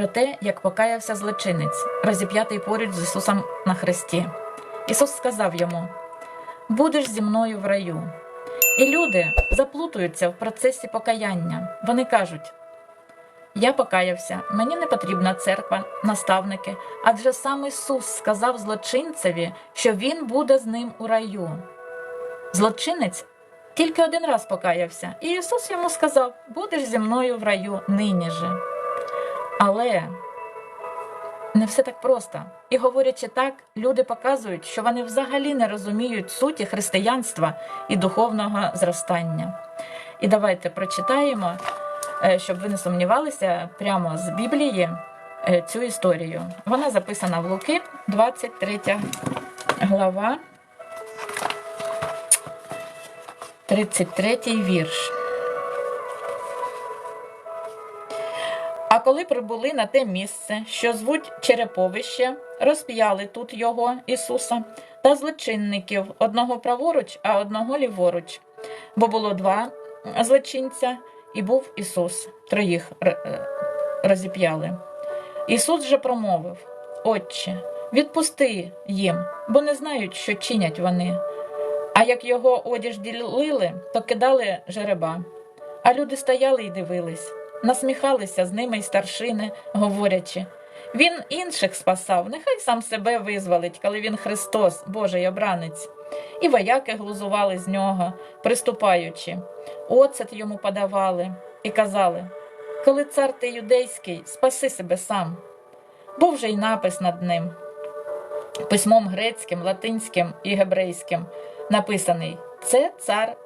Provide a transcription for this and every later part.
про те, як покаявся злочинець, розіп'ятий поруч з Ісусом на хресті. Ісус сказав йому: Будеш зі мною в раю. І люди заплутуються в процесі покаяння. Вони кажуть: Я покаявся, мені не потрібна церква, наставники, адже сам Ісус сказав злочинцеві, що Він буде з ним у раю. Злочинець тільки один раз покаявся, і Ісус йому сказав: Будеш зі мною в раю нині же. Але не все так просто. І говорячи так, люди показують, що вони взагалі не розуміють суті християнства і духовного зростання. І давайте прочитаємо, е, щоб ви не сумнівалися, прямо з Біблії е, цю історію. Вона записана в Луки, 23 глава, 33 вірш. А коли прибули на те місце, що звуть Череповище, розп'яли тут його, Ісуса, та злочинників одного праворуч, а одного ліворуч, бо було два злочинця, і був Ісус. Троїх е, розіп'яли. Ісус же промовив: Отче, відпусти їм, бо не знають, що чинять вони. А як його одіж ділили, то кидали жереба. А люди стояли і дивились, насміхалися з ними й старшини, говорячи. Він інших спасав, нехай сам себе визволить, коли він Христос, Божий обранець. І вояки глузували з нього, приступаючи. Оцет йому подавали і казали: Коли цар ти юдейський, спаси себе сам. Був же й напис над ним письмом грецьким, латинським і гебрейським написаний Це цар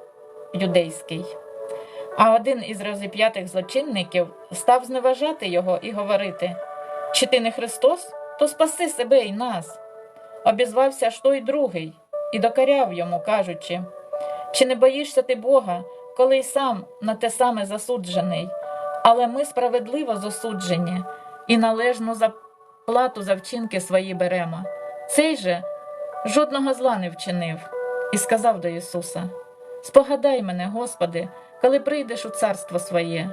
юдейський. А один із розіп'ятих злочинників став зневажати його і говорити: Чи ти не Христос, то спаси себе і нас. Обізвався ж той другий і докаряв йому, кажучи: Чи не боїшся ти Бога, коли й сам на те саме засуджений? Але ми справедливо засуджені і належну заплату за вчинки свої беремо. Цей же жодного зла не вчинив, і сказав до Ісуса: Спогадай мене, Господи, коли прийдеш у царство своє.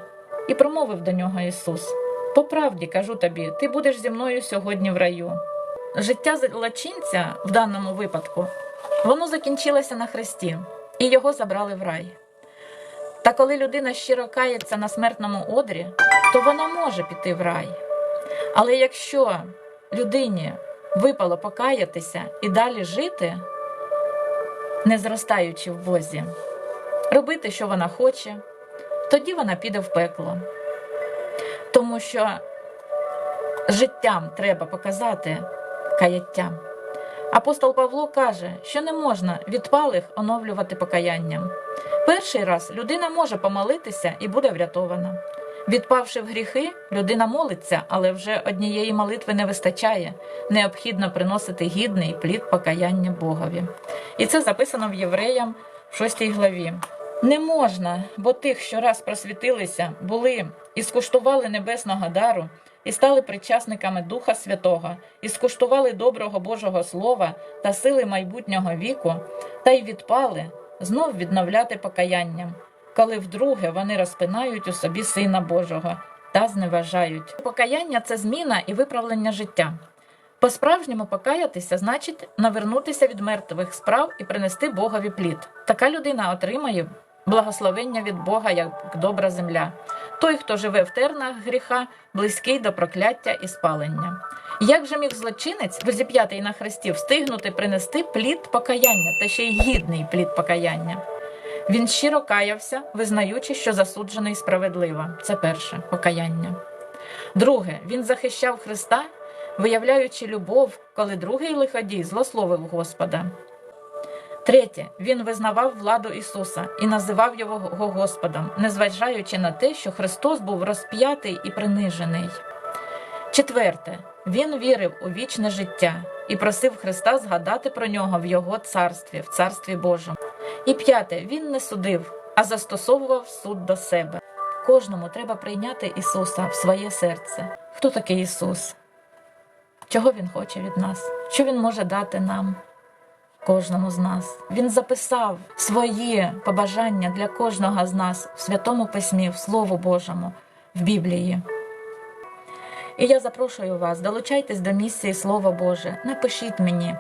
І промовив до нього Ісус: По правді кажу тобі, ти будеш зі мною сьогодні в раю. Життя злочинця в даному випадку воно закінчилося на хресті, і його забрали в рай. Та коли людина щиро кається на смертному одрі, то вона може піти в рай. Але якщо людині випало покаятися і далі жити, не зростаючи в Бозі, робити, що вона хоче, тоді вона піде в пекло. Тому що життям треба показати каяття. Апостол Павло каже, що не можна відпалих оновлювати покаянням. Перший раз людина може помолитися і буде врятована. Відпавши в гріхи, людина молиться, але вже однієї молитви не вистачає. Необхідно приносити гідний плід покаяння Богові. І це записано в Євреям в 6 главі. Не можна, бо тих, що раз просвітилися, були і скуштували небесного дару, і стали причасниками Духа Святого, і скуштували доброго Божого Слова та сили майбутнього віку, та й відпали, знов відновляти покаянням, коли вдруге вони розпинають у собі Сина Божого та зневажають. Покаяння це зміна і виправлення життя. По-справжньому покаятися значить навернутися від мертвих справ і принести Богові плід. Така людина отримає благословення від Бога як добра земля. Той, хто живе в тернах гріха, близький до прокляття і спалення. Як же міг злочинець, розіп'ятий на хресті, встигнути принести плід покаяння та ще й гідний плід покаяння? Він щиро каявся, визнаючи, що засуджений справедливо. Це перше покаяння. Друге, він захищав Христа, виявляючи любов, коли другий лиходій злословив Господа. Третє, він визнавав владу Ісуса і називав його Господом, незважаючи на те, що Христос був розп'ятий і принижений. Четверте, він вірив у вічне життя і просив Христа згадати про нього в Його царстві, в царстві Божому. І п'яте, він не судив, а застосовував суд до себе. Кожному треба прийняти Ісуса в своє серце. Хто такий Ісус? Чого Він хоче від нас? Що Він може дати нам? Кожному з нас він записав свої побажання для кожного з нас в святому письмі, в Слову Божому, в Біблії. І я запрошую вас, долучайтесь до місії Слово Боже. Напишіть мені.